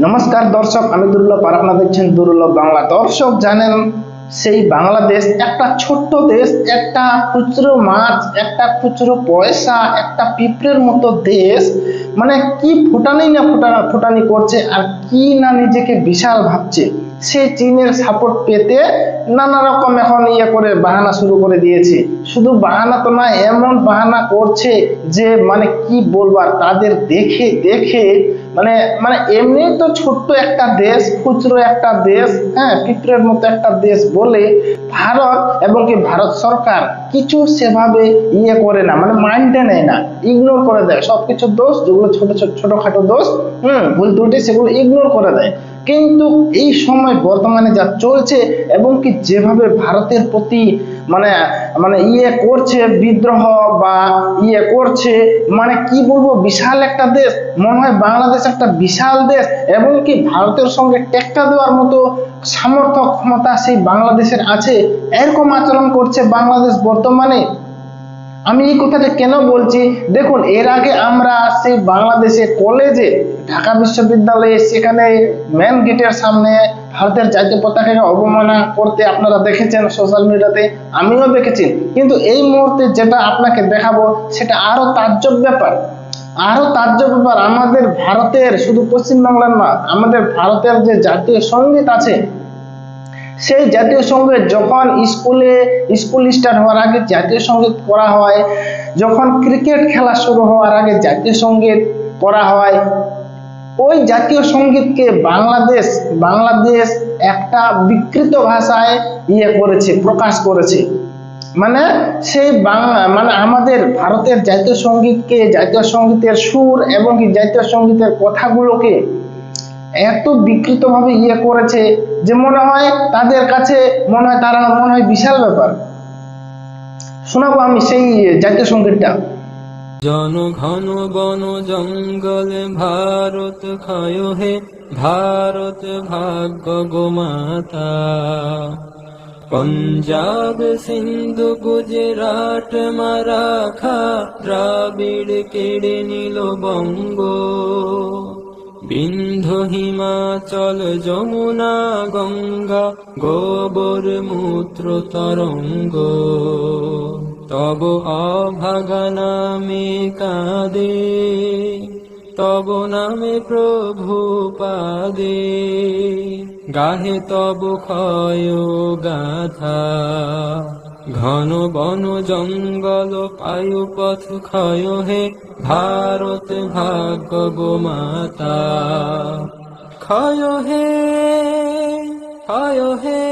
নমস্কার দর্শক, আমি দুর্লভ আর আপনারা দেখছেন দুর্লভ বাংলা। দর্শক জানেন, সেই বাংলাদেশ একটা ছোট্ট দেশ, একটা খুচরো মাছ, একটা খুচরো পয়সা, একটা পিঁপড়ের মতো দেশ। মানে কি ফুটানি না ফুটানা ফুটানি করছে আর কি না নিজেকে বিশাল ভাবছে। সে চীনের সাপোর্ট পেতে নানা রকম এখন ইয়ে করে বাহানা শুরু করে দিয়েছে। শুধু বাহানা তো না এমন বাহানা করছে যে মানে কি বলবার তাদের দেখে দেখে মানে মানে এমনি তো ছোট্ট একটা দেশ, খুচরো একটা দেশ হ্যাঁ পিঁপড়ের মতো একটা দেশ বলে ভারত এবং কি ভারত সরকার কিছু সেভাবে ইয়ে করে না মানে মাইন্ডে নেয় না ইগনোর করে দেয়। সব কিছু দোষ, যেগুলো ছোট ছোট ছোটখাটো দোষ, হুম, ভুল ত্রুটি, সেগুলো ইগনোর করে দেয়। কিন্তু এই সময় বর্তমানে যা চলছে, এবং কি যেভাবে ভারতের প্রতি মানে মানে ইয়ে করছে বিদ্রোহ বা ইয়ে করছে মানে কি বলব, বিশাল একটা দেশ। মনে হয় বাংলাদেশ একটা বিশাল দেশ এবং কি ভারতের সঙ্গে টেক্কা দেওয়ার মতো সামর্থ্য, ক্ষমতা সেই বাংলাদেশের আছে। এরকম আচরণ করছে বাংলাদেশ বর্তমানে। আমি এই কথাটা কেন বলছি? দেখুন, এর আগে আমরা সেই বাংলাদেশে কলেজে ঢাকা বিশ্ববিদ্যালয়ে সেখানে মেন গেটের সামনে ভারতের জাতীয় পতাকাকে অবমাননা করতে আপনারা দেখেছেন সোশ্যাল মিডিয়াতে আমিও দেখেছি। কিন্তু এই মুহূর্তে যেটা আপনাকে দেখাবো, সেটা আরও তাজ্জব ব্যাপার। আরও তাজ্জব ব্যাপার, আমাদের ভারতের, শুধু পশ্চিমবাংলার না, আমাদের ভারতের যে জাতীয় সংগীত আছে, সেই জাতীয় সংগীত যখন স্কুলে, স্কুল স্টার্ট হওয়ার আগে জাতীয় সংগীত করা হয়, যখন ক্রিকেট খেলা শুরু হওয়ার আগে জাতীয় সংগীত করা হয় ওই জাতীয় সঙ্গীতকে বাংলাদেশ বাংলাদেশ একটা বিকৃত ভাষায় ইয়ে করেছে, প্রকাশ করেছে। মানে সেই বাংলা মানে আমাদের ভারতের জাতীয় সঙ্গীতকে, জাতীয় সঙ্গীতের সুর এবং কি জাতীয় সঙ্গীতের কথাগুলোকে এত বিকৃতভাবে ইয়ে করেছে যে মনে হয় তাদের কাছে, মনে হয় তারা মনে হয় বিশাল ব্যাপার। শোনাবো আমি সেই জাতীয় সঙ্গীতটা। জন ঘন বন জঙ্গল ভারত ক্ষয় হে ভারত ভাগ্য গোমাতা পঞ্জাব সিন্ধু গুজরাট মারাখা দ্রাবিড় কেড়ে নিল বঙ্গ। বিন্ধু হিমাচল যমুনা গঙ্গা গোবর মূত্র তরঙ্গ। তব অভাগা নামে কাঁদে, তব নামে প্রভু পাদে। গাহে তব ক্ষয় গাথা, ঘন বন জঙ্গল পায়ু পথ ক্ষয় হে, ভারত ভাগ্য গোমাতা ক্ষয় হে ক্ষয় হে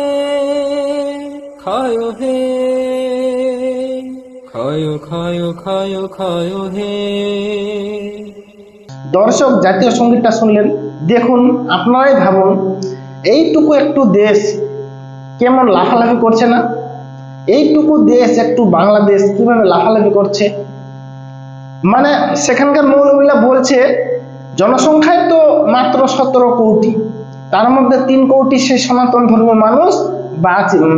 ক্ষয় হে হে। দর্শক, জাতীয় সঙ্গীতটা শুনলেন। দেখুন, আপনারাই ভাবুন, এইটুকু একটু দেশ কেমন লাফালাফি করছে না? এইটুকু দেশ একটু বাংলাদেশ কীভাবে লাফালাফি করছে? মানে সেখানকার মৌলবীরা বলছে, জনসংখ্যায় তো মাত্র সতেরো কোটি। তার মধ্যে তিন কোটি সেই সনাতন ধর্মের মানুষ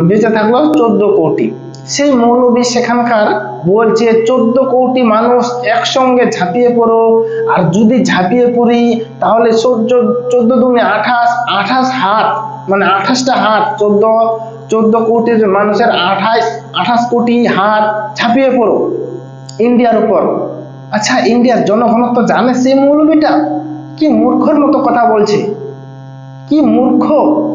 বেঁচে থাকল চোদ্দ কোটি। সেই মৌলবী সেখানকার বলছে চোদ্দ কোটি মানুষ একসঙ্গে ঝাঁপিয়ে পড়ো, আর যদি ঝাঁপিয়ে পড়ি, তাহলে চোদ্দ দুনে আঠাশ আঠাশ হাত মানে আঠাশটা হাত, চোদ্দ চোদ্দ কোটির মানুষের আঠাশ আঠাশ কোটি হাত ঝাঁপিয়ে পড়ো ইন্ডিয়ার উপর। আচ্ছা ইন্ডিয়ার জনঘনত্ব জানে সেই মৌলবীটা। কি মূর্খর মতো কথা বলছে? কি মূর্খ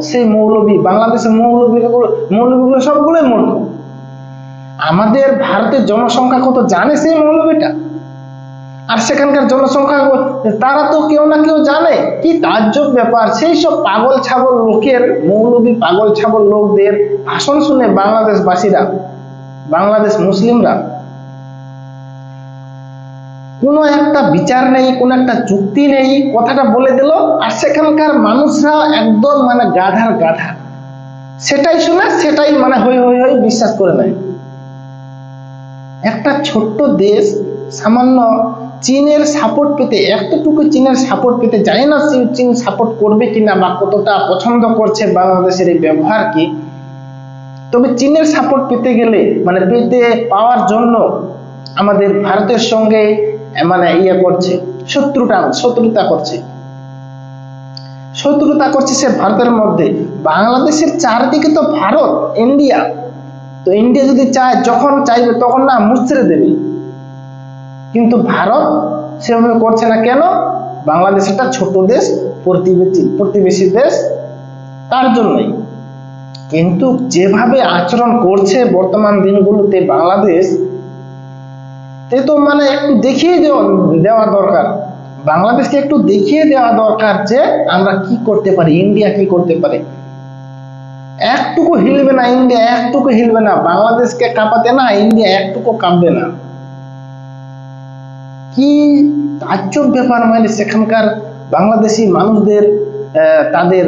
সেই মৌলবী? বাংলাদেশের মৌলবীগুলো মৌলবীগুলো সবগুলোই মূর্খ। আমাদের ভারতের জনসংখ্যা কত জানে সেই মৌলবীটা? আর সেখানকার জনসংখ্যা তারা তো কেউ না কেউ জানে। কি তাজ্জব ব্যাপার। সেই সব পাগল ছাগল লোকের, মৌলবী পাগল ছাগল লোকদের ভাষণ শুনে বাংলাদেশবাসীরা, বাংলাদেশ মুসলিমরা, কোনো একটা বিচার নেই, কোনো একটা চুক্তি নেই, কথাটা বলে দিল। আর সেখানকার মানুষরা একদম মানে গাধার গাধা। সেটাই শুনে, সেটাই মানে হই হই হই বিশ্বাস করে নেয়। একটা ছোট্ট দেশ, সামান্য চীনের সাপোর্ট পেতে, এতটুকু চীনের সাপোর্ট পেতে জানি না চীন- সাপোর্ট করবে কিনা বা কতটা পছন্দ করছে বাংলাদেশের এই ব্যবহার কি। তবে চীনের সাপোর্ট পেতে গেলে মানে পেতে পাওয়ার জন্য আমাদের ভারতের সঙ্গে মানে ইয়ে করছে, শত্রুতা শত্রুতা করছে। শত্রুতা করছে সে ভারতের মধ্যে। বাংলাদেশের চারদিকে তো ভারত, ইন্ডিয়া। তো ইন্ডিয়া যদি চায়, যখন চাইবে তখন না মুচড়ে দেবে। কিন্তু ভারত সেভাবে করছে না। কেন? বাংলাদেশ একটা ছোট দেশ, প্রতিবেশী প্রতিবেশী দেশ, তার জন্যই। কিন্তু যেভাবে আচরণ করছে বর্তমান দিনগুলোতে বাংলাদেশ তে তো মানে একটু দেখিয়ে দেওয়া দেওয়া দরকার। বাংলাদেশকে একটু দেখিয়ে দেওয়া দরকার যে আমরা কি করতে পারি, ইন্ডিয়া কি করতে পারে। একটুকু হিলবে না, ইন্ডিয়া একটুকু হিলবে না, বাংলাদেশকে কাঁপাতে না, ইন্ডিয়া একটুকু কাঁপবে না। কি তাজ্জব ব্যাপার মানে সেখানকার বাংলাদেশি মানুষদের তাদের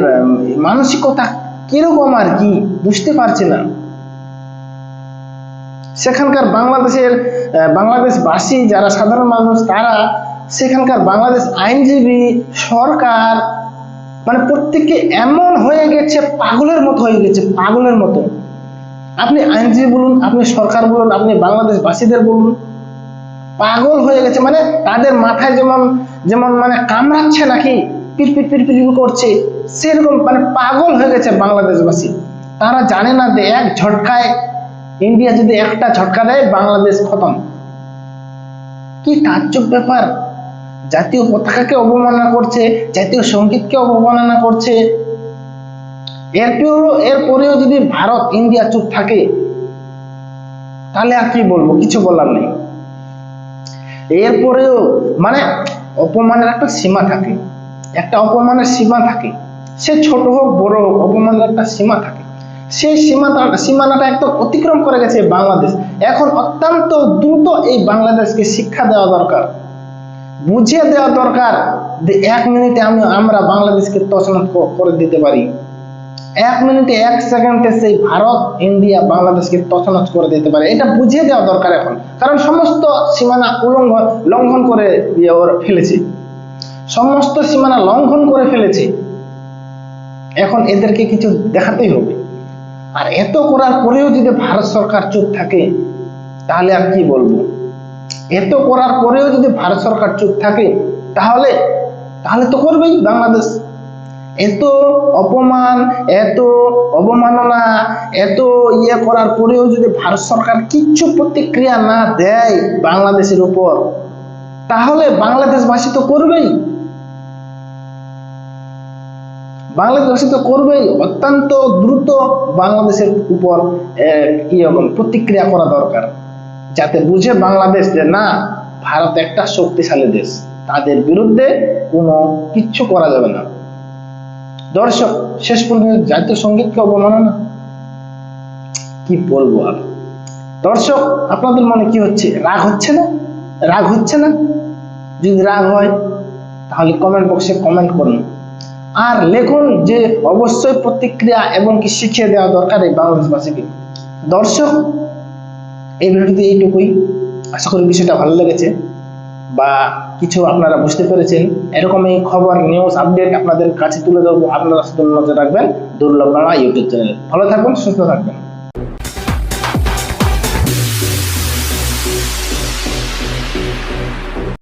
মানসিকতা কীরকম আর কি, বুঝতে পারছি না। সেখানকার বাংলাদেশের বাংলাদেশবাসী যারা সাধারণ মানুষ, তারা সেখানকার বাংলাদেশ আইনজীবী, সরকার মানে প্রত্যেককে এমন হয়ে গেছে, পাগলের মতো হয়ে গেছে, পাগলের মতো। আপনি আইনজীবী বলুন, আপনি সরকার বলুন, আপনি বাংলাদেশবাসীদের বলুন, পাগল হয়ে গেছে। মানে তাদের মাথায় যেমন যেমন মানে কামড়াচ্ছে নাকি পিরপির পিরপির করছে, সেরকম মানে পাগল হয়ে গেছে বাংলাদেশবাসী। তারা জানে না যে এক ঝটকায়, ইন্ডিয়া যদি একটা ঝটকা দেয়, বাংলাদেশ খতম। কি তাজ্জব ব্যাপার? জাতীয় পতাকাকে অবমাননা করছে, জাতীয় সঙ্গীতকে অবমাননা করছে। এরপরেও এরপরেও যদি ভারত, ইন্ডিয়া চুপ থাকে, তাহলে আর কি বলব? কিছু বলার নেই। এরপরেও মানে অপমানের একটা সীমা থাকে। একটা অপমানের সীমা থাকে। সে ছোট হোক, বড় হোক, অপমানের একটা সীমা থাকে। সেই সীমাটা, সীমানাটা একদম অতিক্রম করে গেছে বাংলাদেশ। এখন অত্যন্ত দ্রুত এই বাংলাদেশকে শিক্ষা দেওয়া দরকার। বুঝিয়ে দেওয়া দরকার যে এক মিনিটে আমি আমরা বাংলাদেশকে তছনছ ক- করে দিতে পারি। এক মিনিটে এক সেকেন্ডে সেই ভারত, ইন্ডিয়া বাংলাদেশকে তছনছ করে দিতে পারে। এটা বুঝিয়ে দেওয়া দরকার এখন। কারণ সমস্ত সীমানা উল্লঙ্ঘন লঙ্ঘন করে ফেলেছে। সমস্ত সীমানা লঙ্ঘন করে ফেলেছে। এখন এদেরকে কিছু দেখাতেই হবে। আর এত করার পরেও যদি ভারত সরকার চুপ থাকে, তাহলে আর কি বলব? এত করার পরেও যদি ভারত সরকার চুপ থাকে, তাহলে তাহলে তো করবেই বাংলাদেশ। এত অপমান, এত অবমাননা, এত ইয়ে করার পরেও যদি ভারত সরকার কিচ্ছু প্রতিক্রিয়া না দেয় বাংলাদেশের উপর, তাহলে বাংলাদেশবাসী তো করবেই। বাংলাদেশবাসী তো করবেই। অত্যন্ত দ্রুত বাংলাদেশের উপর প্রতিক্রিয়া করা দরকার। যাতে বুঝে বাংলাদেশ যে না, ভারত একটা শক্তিশালী দেশ। তাদের বিরুদ্ধে কোনো কিচ্ছু করা যাবে না। দর্শক, শেষ পর্যন্ত জাতীয় সঙ্গীতকে অবমাননা। কি বলব আর? দর্শক, আপনাদের মনে কি হচ্ছে? রাগ হচ্ছে না? রাগ হচ্ছে না? যদি রাগ হয়, তাহলে কমেন্ট বক্সে কমেন্ট করুন। আর লেখুন যে অবশ্যই প্রতিক্রিয়া এবং কি শিখিয়ে দেওয়া দরকার এই বাংলাদেশবাসীকে। দর্শক এই ভিডিওটিতে এইটুকুই, আশা করি বিষয়টা ভালো লেগেছে বা কিছু আপনারা বুঝতে পেরেছেন এরকম এই খবর নিউজ আপডেট আপনাদের কাছে তুলে ধরবো। আপনারা শুধু নজর রাখবেন। দুর্লভ বাংলা ইউটিউব চ্যানেল। ভালো থাকবেন সুস্থ থাকবেন।